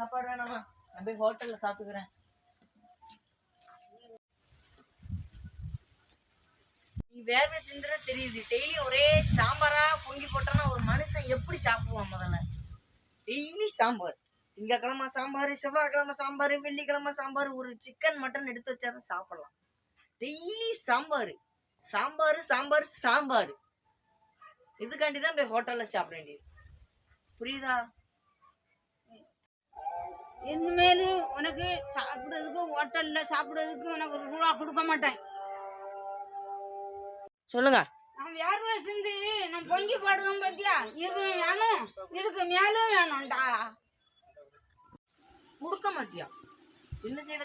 சாப்பாடு வேணாமா? நான் போய் ஹோட்டல்ல சாப்பிட்டுக்கிறேன். நீ வேர்வை சிந்திர தெரியுது. டெய்லி ஒரே சாம்பாரா பொங்கி போட்டோன்னா ஒரு மனுஷன் எப்படி சாப்பிடுவான் முதல்ல? டெய்லி சாம்பார். திங்கக்கிழமை சாம்பார் செவ்வாய்க்கிழமை சாம்பார் வெள்ளிக்கிழமை சாம்பார் ஒரு சிக்கன் மட்டன் எடுத்து வச்சாதான் சாப்பிடலாம். டெய்லி சாம்பார். சாம்பார் சாம்பார் சாம்பார். இதுக்காண்டி தான் போய் ஹோட்டலில் சாப்பிட வேண்டியது? புரியுதா? இனிமேல் உனக்கு சாப்பிடுறதுக்கு ஹோட்டல்ல சாப்பிடுறதுக்கு உனக்கு ஒரு ரூபா கொடுக்க மாட்டேன். சொல்லுங்க. நான் வேர்வை சிந்தி நான் பொங்கி போடுவேன் பாத்தியா? இது வேணும் இதுக்கு மேலும் வேணும்டா. கொடுக்க மாட்டியா? என்ன செய்ய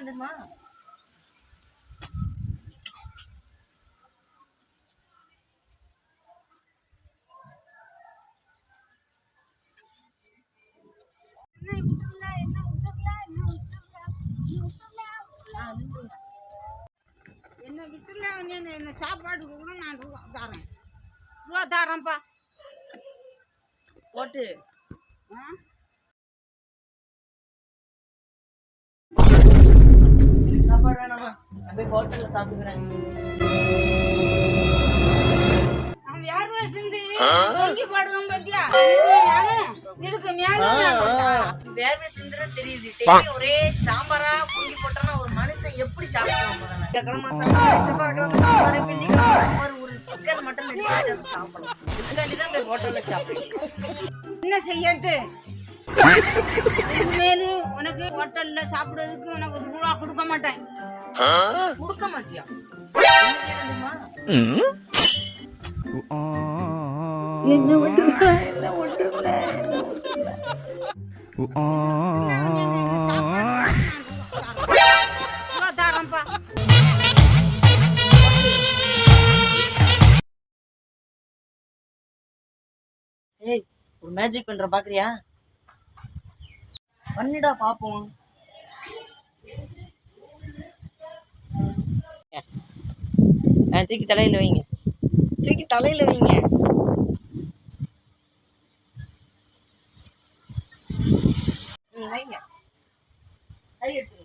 என்ன விட்டுல என்ன சாப்பாடுக்கு கூட நான் ரூபா தரேன். ரூபா தரேன்ப்பா. போட்டு. ஆ? சாப்பாடு வேணாமா? போய் ஹோட்டல்ல சாப்பிட்டுக்கிறேன் நான் வேர்வை சிந்தி? பொங்கி போடுவேன் பாத்தியா? இதுக்கு வேணும்டா வேர்வை சிந்துற தெரியுது. டெய்லி ஒரே சாம்பாரா பொங்கி போட்டோன்னா ஒரு மனுஷன் எப்படி சாப்பிடுவான் முதல்ல சாம்பார் செவ்வாய்க்கிழமை சாம்பார் வெள்ளிக்கிழமை சாம்பார் ஒரு சிக்கன் மட்டன் எடுத்து சாப்பிடலாம் இதுக்காண்டி தான் போய் ஹோட்டல்ல சாப்பிடுவேன் என்ன செய்யட்டு இனிமேல் உனக்கு ஹோட்டல்ல சாப்பிடுறதுக்கு உனக்கு ஒரு ரூபா கொடுக்க மாட்டேன். கொடுக்க மாட்டியா? என்ன என்ன விட்டுல ஏய் ஒரு மேஜிக் பண்ற பாக்குறியா? பண்ணிடா பாப்போம். ஆ, தூக்கி தலையில வைங்க. தூக்கி தலையில வைங்க. வைங்க கை எடுத்துங்க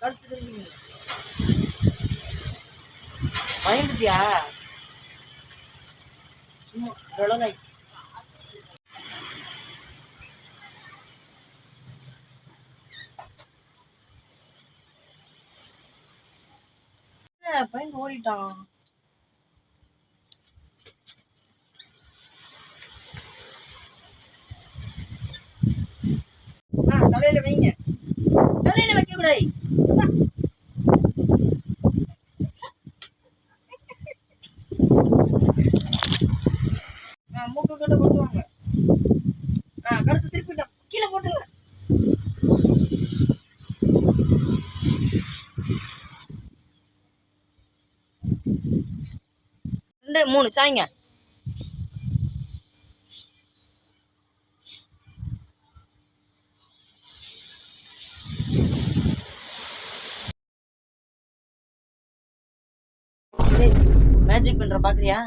கழுத்து திரும்பிங்க பயந்துட்டியா? சும்மா விளங்காய் பயந்து ஓடிட்டான். தலையில வைங்க. தலையில வைக்க கூடாது. மூக்கு கிட்ட கொண்டு வாங்க ஆ கழுத்து திருப்பிட்டோம் கீழே போட்டுங்க ரெண்டு மூணு. சாய்ங்க. மேஜிக் பண்ற பாக்குறியா?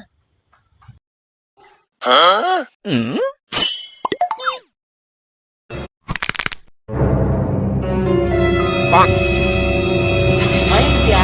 பயந்துட்டியா